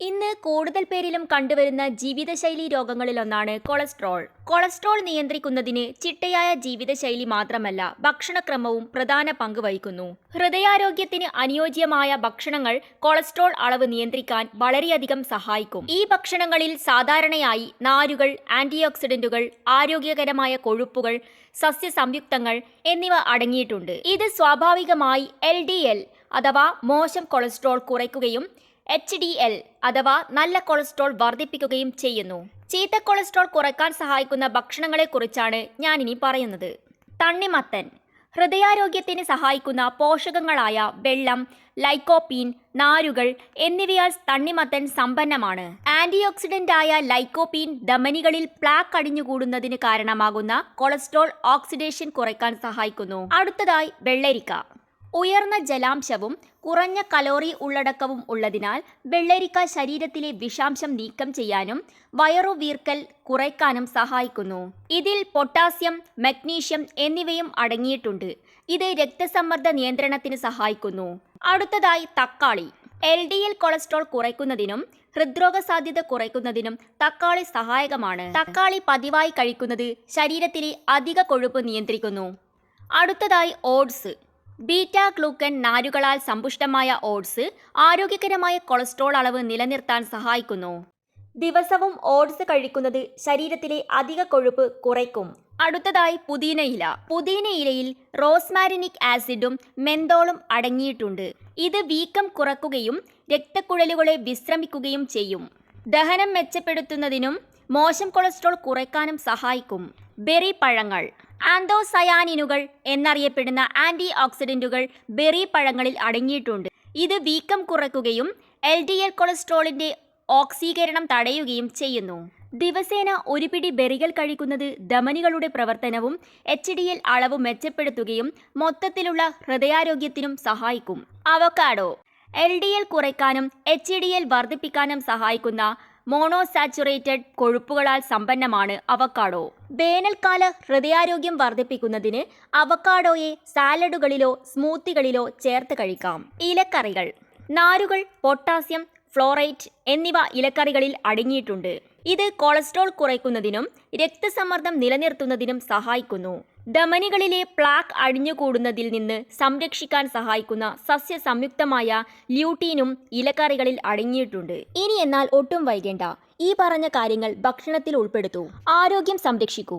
ഇന്ന് കൂടുതൽ പേരിലും കണ്ടുവരുന്ന ജീവിതശൈലി രോഗങ്ങളിലൊന്നാണ് കൊളസ്ട്രോൾ. കൊളസ്ട്രോൾ നിയന്ത്രിക്കുന്നതിന് ചിട്ടയായ ജീവിതശൈലി മാത്രമല്ല ഭക്ഷണക്രമവും പ്രധാന പങ്ക് വഹിക്കുന്നു. ഹൃദയാരോഗ്യത്തിന് അനുയോജ്യമായ ഭക്ഷണങ്ങൾ കൊളസ്ട്രോൾ അളവ് നിയന്ത്രിക്കാൻ വളരെയധികം സഹായിക്കും. ഈ ഭക്ഷണങ്ങളിൽ സാധാരണയായി നാരുകൾ ആന്റിഓക്സിഡന്റുകൾ ആരോഗ്യകരമായ കൊഴുപ്പുകൾ സസ്യസംയുക്തങ്ങൾ എന്നിവ അടങ്ങിയിട്ടുണ്ട്. ഇത് സ്വാഭാവികമായി എൽ അഥവാ മോശം കൊളസ്ട്രോൾ കുറയ്ക്കുകയും എച്ച് ഡി എൽ അഥവാ നല്ല കൊളസ്ട്രോൾ വർദ്ധിപ്പിക്കുകയും ചെയ്യുന്നു. ചീത്ത കൊളസ്ട്രോൾ കുറയ്ക്കാൻ സഹായിക്കുന്ന ഭക്ഷണങ്ങളെക്കുറിച്ചാണ് ഞാനിനി പറയുന്നത്. തണ്ണിമത്തൻ ഹൃദയാരോഗ്യത്തിന് സഹായിക്കുന്ന പോഷകങ്ങളായ വെള്ളം ലൈക്കോപ്പീൻ നാരുകൾ എന്നിവയാൽ തണ്ണിമത്തൻ സമ്പന്നമാണ്. ആന്റി ഓക്സിഡന്റായ ലൈക്കോപ്പീൻ ധമനികളിൽ പ്ലാക്ക് അടിഞ്ഞുകൂടുന്നതിന് കാരണമാകുന്ന കൊളസ്ട്രോൾ ഓക്സിഡേഷൻ കുറയ്ക്കാൻ സഹായിക്കുന്നു. അടുത്തതായി വെള്ളരിക്ക. ഉയർന്ന ജലാംശവും കുറഞ്ഞ കലോറി ഉള്ളടക്കവും ഉള്ളതിനാൽ വെള്ളരിക്ക ശരീരത്തിലെ വിഷാംശം നീക്കം ചെയ്യാനും വയറുവീർക്കൽ കുറയ്ക്കാനും സഹായിക്കുന്നു. ഇതിൽ പൊട്ടാസ്യം മഗ്നീഷ്യം എന്നിവയും അടങ്ങിയിട്ടുണ്ട്. ഇത് രക്തസമ്മർദ്ദ നിയന്ത്രണത്തിന് സഹായിക്കുന്നു. അടുത്തതായി തക്കാളി. എൽ ഡി എൽ കൊളസ്ട്രോൾ കുറയ്ക്കുന്നതിനും ഹൃദ്രോഗ സാധ്യത കുറയ്ക്കുന്നതിനും തക്കാളി സഹായകമാണ്. തക്കാളി പതിവായി കഴിക്കുന്നത് ശരീരത്തിലെ അധിക കൊഴുപ്പ് നിയന്ത്രിക്കുന്നു. അടുത്തതായി ഓട്സ്. ബീറ്റ ഗ്ലൂക്കൻ നാരുകളാൽ സമ്പുഷ്ടമായ ഓട്സ് ആരോഗ്യകരമായ കൊളസ്ട്രോൾ അളവ് നിലനിർത്താൻ സഹായിക്കുന്നു. ദിവസവും ഓട്സ് കഴിക്കുന്നത് ശരീരത്തിലെ അധിക കൊഴുപ്പ് കുറയ്ക്കും. അടുത്തതായി പുതിനയില പുതിനയിലയിൽ റോസ്മാരിനിക് ആസിഡും മെന്തോളും അടങ്ങിയിട്ടുണ്ട്. ഇത് വീക്കം കുറക്കുകയും രക്തക്കുഴലുകളെ വിശ്രമിക്കുകയും ചെയ്യും. ദഹനം മെച്ചപ്പെടുത്തുന്നതിനും മോശം കൊളസ്ട്രോൾ കുറയ്ക്കാനും സഹായിക്കും. ബെറി പഴങ്ങൾ. ആന്തോസയാനിനുകൾ എന്നറിയപ്പെടുന്ന ആന്റി ഓക്സിഡന്റുകൾ ബെറി പഴങ്ങളിൽ അടങ്ങിയിട്ടുണ്ട്. ഇത് വീക്കം കുറയ്ക്കുകയും എൽ ഡി എൽ കൊളസ്ട്രോളിന്റെ ഓക്സീകരണം തടയുകയും ചെയ്യുന്നു. ദിവസേന ഒരു പിടി ബെറികൾ കഴിക്കുന്നത് ധമനികളുടെ പ്രവർത്തനവും എച്ച് ഡി എൽ അളവ് മെച്ചപ്പെടുത്തുകയും മൊത്തത്തിലുള്ള ഹൃദയാരോഗ്യത്തിനും സഹായിക്കും. അവക്കാഡോ എൽ ഡി എൽ കുറയ്ക്കാനും എച്ച് ഡി എൽ വർദ്ധിപ്പിക്കാനും സഹായിക്കുന്ന മോണോസാച്ചുറേറ്റഡ് കൊഴുപ്പുകളാൽ സമ്പന്നമാണ് അവക്കാഡോ വേനൽക്കാല ഹൃദയാരോഗ്യം വർദ്ധിപ്പിക്കുന്നതിന് അവക്കാഡോയെ സാലഡുകളിലോ സ്മൂത്തികളിലോ ചേർത്ത് കഴിക്കാം. ഇലക്കറികൾ. നാരുകൾ പൊട്ടാസ്യം ഫ്ലോറൈറ്റ് എന്നിവ ഇലക്കറികളിൽ അടങ്ങിയിട്ടുണ്ട്. ഇത് കൊളസ്ട്രോൾ കുറയ്ക്കുന്നതിനും രക്തസമ്മർദ്ദം നിലനിർത്തുന്നതിനും സഹായിക്കുന്നു. ധമനികളിലെ പ്ലാക്ക് അടിഞ്ഞുകൂടുന്നതിൽ നിന്ന് സംരക്ഷിക്കാൻ സഹായിക്കുന്ന സസ്യ സംയുക്തമായ ല്യൂട്ടീനും ഇലക്കറികളിൽ അടങ്ങിയിട്ടുണ്ട്. ഇനി എന്നാൽ ഒട്ടും വൈകേണ്ട. ഈ പറഞ്ഞ കാര്യങ്ങൾ ഭക്ഷണത്തിൽ ഉൾപ്പെടുത്തൂ. ആരോഗ്യം സംരക്ഷിക്കൂ.